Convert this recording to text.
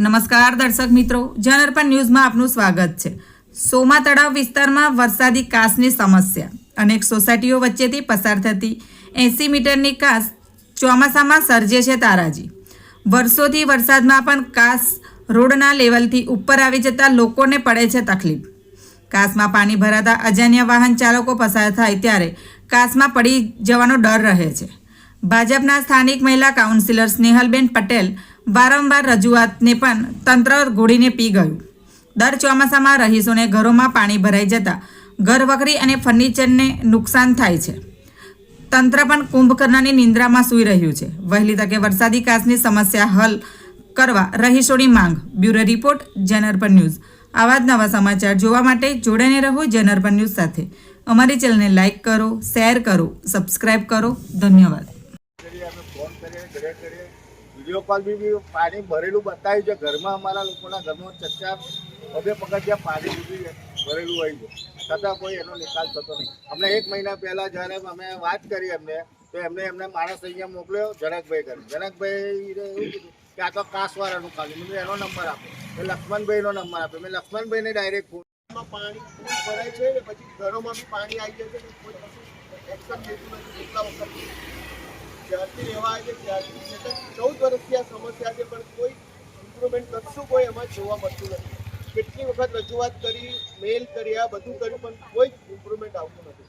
નમસ્કાર દર્શક મિત્રો જનઅર્પણ ન્યૂઝમાં આપનું સ્વાગત છે. સોમા તળાવ વિસ્તારમાં વરસાદી કાસની સમસ્યા અનેક સોસાયટીઓ વચ્ચેથી પસાર થતી એંસી મીટરની કાસ ચોમાસામાં સર્જે છે તારાજી. વર્ષોથી વરસાદમાં પણ કાસ રોડના લેવલથી ઉપર આવી જતા લોકોને પડે છે તકલીફ. કાસમાં પાણી ભરાતા અજાણ્યા વાહન ચાલકો પસાર થાય ત્યારે કાસમાં પડી જવાનો ડર રહે છે. ભાજપના સ્થાનિક મહિલા કાઉન્સિલર સ્નેહલબેન પટેલ વારંવાર રજૂઆતને પણ તંત્ર ઘોડીને પી ગયું. દર ચોમાસામાં રહીશોને ઘરોમાં પાણી ભરાઈ જતા ઘર વખરી અને ફર્નિચરને નુકસાન થાય છે. તંત્ર પણ કુંભકર્ણની નિંદ્રામાં સૂઈ રહ્યું છે. વહેલી તકે વરસાદી કાચની સમસ્યા હલ કરવા રહીશોની માંગ. બ્યુરો રિપોર્ટ જનરપન ન્યૂઝ. આવા જ નવા સમાચાર જોવા માટે જોડાઈને રહો જનરપન ન્યૂઝ સાથે. અમારી ચેનલને લાઇક કરો, શેર કરો સબસ્ક્રાઈબ કરો. ધન્યવાદ. વીડિયો કોલ બી પાણી ભરેલું બતાવ્યું છે. ઘરમાં અમારા લોકોના ઘરમાં ચર્ચા પગે પગથિયા પાણી બી ભરેલું હોય છે. છતાં કોઈ એનો નિકાલ થતો નહીં. અમને એક મહિના પહેલાં જ્યારે અમે વાત કરી એમને, તો એમને એમને માણસ અહીંયા મોકલ્યો જનકભાઈ કરી જનકભાઈ એવું કીધું કે આ તો કાસવાળાનું ખાલી મેં એનો નંબર આપે. મેં લક્ષ્મણભાઈનો નંબર આપ્યો. મેં લક્ષ્મણભાઈને ડાયરેક્ટ ફોન પાણી ભરાય છે પછી ઘરોમાં બી પાણી આવી જાય છે જ્યારથી રહેવા આવે છે ત્યારથી ચૌદ વર્ષથી આ સમસ્યા છે, પણ કોઈ ઇમ્પ્રુવમેન્ટ કશું કોઈ એમાં જોવા મળતું નથી. કેટલી વખત રજૂઆત કરી મેલ કર્યા બધું કર્યું, પણ કોઈ ઇમ્પ્રુવમેન્ટ આવતું નથી.